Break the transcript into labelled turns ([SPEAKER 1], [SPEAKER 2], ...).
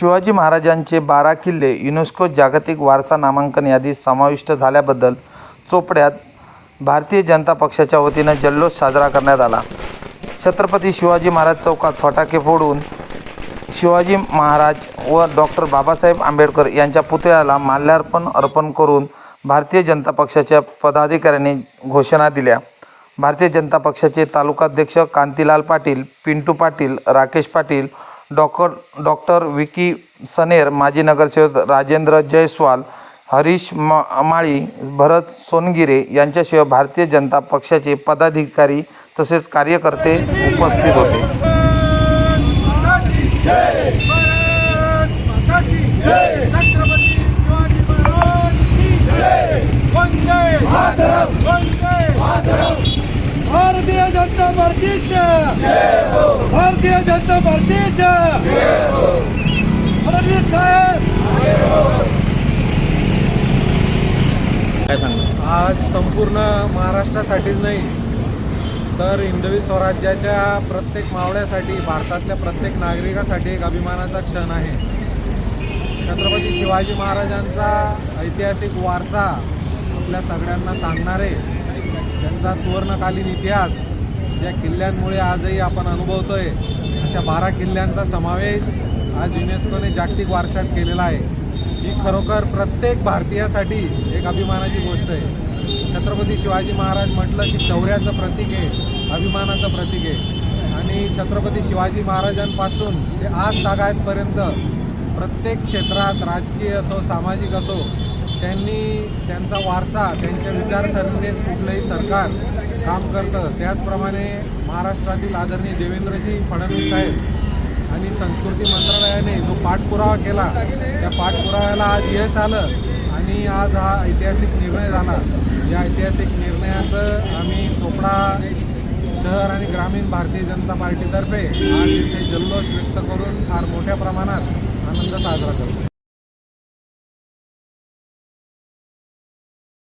[SPEAKER 1] शिवाजी महाराजांचे बारा किल्ले युनेस्को जागतिक वारसा नामांकन यादीत समाविष्ट झाल्याबद्दल चोपड्यात भारतीय जनता पक्षाच्या वतीनं जल्लोष साजरा करण्यात आला. छत्रपती शिवाजी महाराज चौकात फटाके फोडून शिवाजी महाराज व डॉक्टर बाबासाहेब आंबेडकर यांच्या पुतळ्याला माल्यार्पण अर्पण करून भारतीय जनता पक्षाच्या पदाधिकाऱ्यांनी घोषणा दिल्या. भारतीय जनता पक्षाचे तालुकाध्यक्ष कांतीलाल पाटील पिंटू पाटील राकेश पाटील डॉक्टर डॉक्टर विकी सनेर माजी नगरसेवक राजेंद्र जयस्वाल हरीश मा माळी भरत सोनगिरे यांच्याशिवाय भारतीय जनता पक्षाचे पदाधिकारी तसेच कार्यकर्ते उपस्थित होते.
[SPEAKER 2] जनता पार्टीच्या भारतीय जनता पार्टीच्या फडणवीस साहेब. आज संपूर्ण महाराष्ट्रासाठीच नाही तर हिंदवी स्वराज्याच्या प्रत्येक मावळ्यासाठी भारतातल्या प्रत्येक नागरिकासाठी एक अभिमानाचा क्षण आहे. छत्रपती शिवाजी महाराजांचा ऐतिहासिक वारसा आपल्या सगळ्यांना सांगणारे त्यांचा सुवर्णकालीन इतिहास ज्या किल्ल्यांमुळे आजही आपण अनुभवतोय अशा बारा किल्ल्यांचा समावेश आज युनेस्कोने जागतिक वारशात केलेला आहे. ही खरोखर प्रत्येक भारतीयासाठी एक अभिमानाची गोष्ट आहे. छत्रपती शिवाजी महाराज म्हटलं की शौर्याचं प्रतीक आहे अभिमानाचं प्रतीक आहे. आणि छत्रपती शिवाजी महाराजांपासून ते आज तागायतपर्यंत प्रत्येक क्षेत्रात राजकीय असो सामाजिक असो त्यांनी त्यांचा वारसा त्यांच्या विचारसरणीने कुठलंही सरकार काम करतं. त्याचप्रमाणे महाराष्ट्रातील आदरणीय देवेंद्रजी फडणवीस साहेब आणि संस्कृती मंत्रालयाने जो पाठपुरावा केला त्या पाठपुराव्याला आज यश आलं आणि आज हा ऐतिहासिक निर्णय झाला. या ऐतिहासिक निर्णयाचं आम्ही चोपडा शहर आणि ग्रामीण भारतीय जनता पार्टीतर्फे आज इथे जल्लोष व्यक्त करून फार मोठ्या प्रमाणात आनंद साजरा करतो.